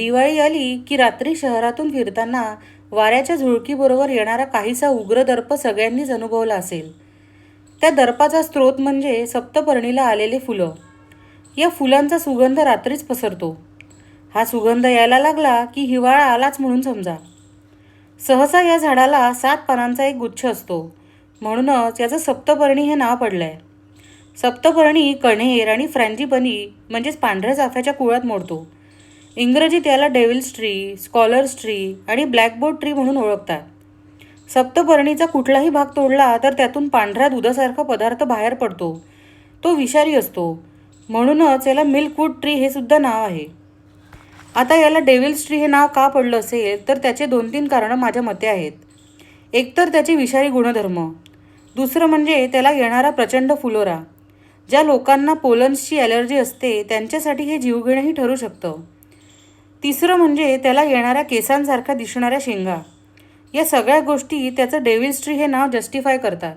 दिवाळी आली की रात्री शहरातून फिरताना वाऱ्याच्या झुळकीबरोबर येणारा काहीसा उग्र दर्प सगळ्यांनीच अनुभवला असेल. त्या दर्पाचा स्रोत म्हणजे सप्तपर्णीला आलेले फुलं. या फुलांचा सुगंध रात्रीच पसरतो. हा सुगंध यायला लागला की हिवाळा आलाच म्हणून समजा. सहसा या झाडाला सात पानांचा एक गुच्छ असतो. म्हणूनच याचं सप्तपर्णी हे नाव पडलं आहे सप्तपर्णी कण्हेर आणि फ्रँजीपनी म्हणजेच पांढऱ्या चाफ्याच्या कुळात मोडतो. इंग्रजीत याला डेव्हिल्स ट्री स्कॉलर्स ट्री आणि ब्लॅकबोर्ड ट्री म्हणून ओळखतात. सप्तपर्णीचा कुठलाही भाग तोडला तर त्यातून पांढऱ्या दुधासारखा पदार्थ बाहेर पडतो. तो विषारी असतो. म्हणूनच याला मिल्कवूड ट्री हे सुद्धा नाव आहे. आता याला डेव्हिल्स ट्री हे नाव का पडलं असेल तर त्याचे दोन तीन कारणं माझ्या मते आहेत. एकतर त्याचे विषारी गुणधर्म. दुसरं म्हणजे त्याला येणारा प्रचंड फुलोरा. ज्या लोकांना पोलन्सची ॲलर्जी असते त्यांच्यासाठी हे जीवघेणंही ठरू शकतं. तिसरं म्हणजे त्याला येणाऱ्या केसांसारख्या दिसणाऱ्या शेंगा. या सगळ्या गोष्टी त्याचं डेव्हिल्स ट्री हे नाव जस्टिफाय करतात.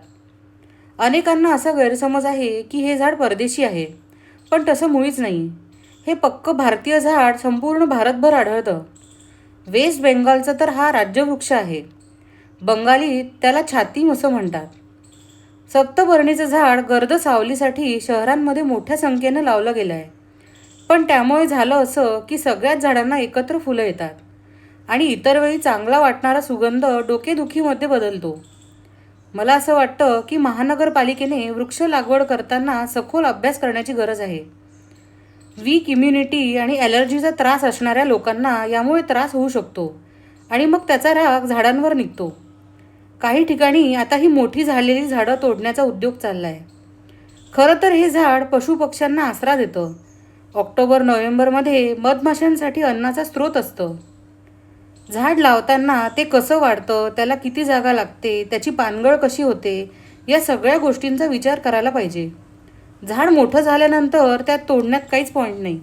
अनेकांना असा गैरसमज आहे की हे झाड परदेशी आहे पण तसं मुळीच नाही. हे पक्क भारतीय झाड संपूर्ण भारतभर आढळतं. वेस्ट बेंगॉलचा तर हा राज्यवृक्ष आहे. बंगाली त्याला छातीम असं म्हणतात. सप्तपर्णीचं झाड गर्द सावलीसाठी शहरांमध्ये मोठ्या संख्येनं लावलं गेलं आहे पण त्यामुळे झालं असं की सगळ्याच झाडांना एकत्र फुलं येतात. आणि इतर वेळी चांगला वाटणारा सुगंध डोकेदुखीमध्ये बदलतो. मला असं वाटतं की महानगरपालिकेने वृक्ष लागवड करताना सखोल अभ्यास करण्याची गरज आहे. वीक इम्युनिटी आणि ॲलर्जीचा त्रास असणाऱ्या लोकांना यामुळे त्रास होऊ शकतो आणि मग त्याचा राग झाडांवर निघतो. काही ठिकाणी आता ही मोठी झालेली झाडं तोडण्याचा उद्योग चालला आहे खरं तर हे झाड पशुपक्ष्यांना आसरा देतं. ऑक्टोबर नोव्हेंबरमध्ये मधमाशांसाठी अन्नाचा स्रोत असतं. झाड लावताना ते कसं वाढतं त्याला किती जागा लागते त्याची पानगळ कशी होते या सगळ्या गोष्टींचा विचार करायला पाहिजे. झाड मोठं झाल्यानंतर त्यात तोडण्यात काहीच पॉईंट नाही.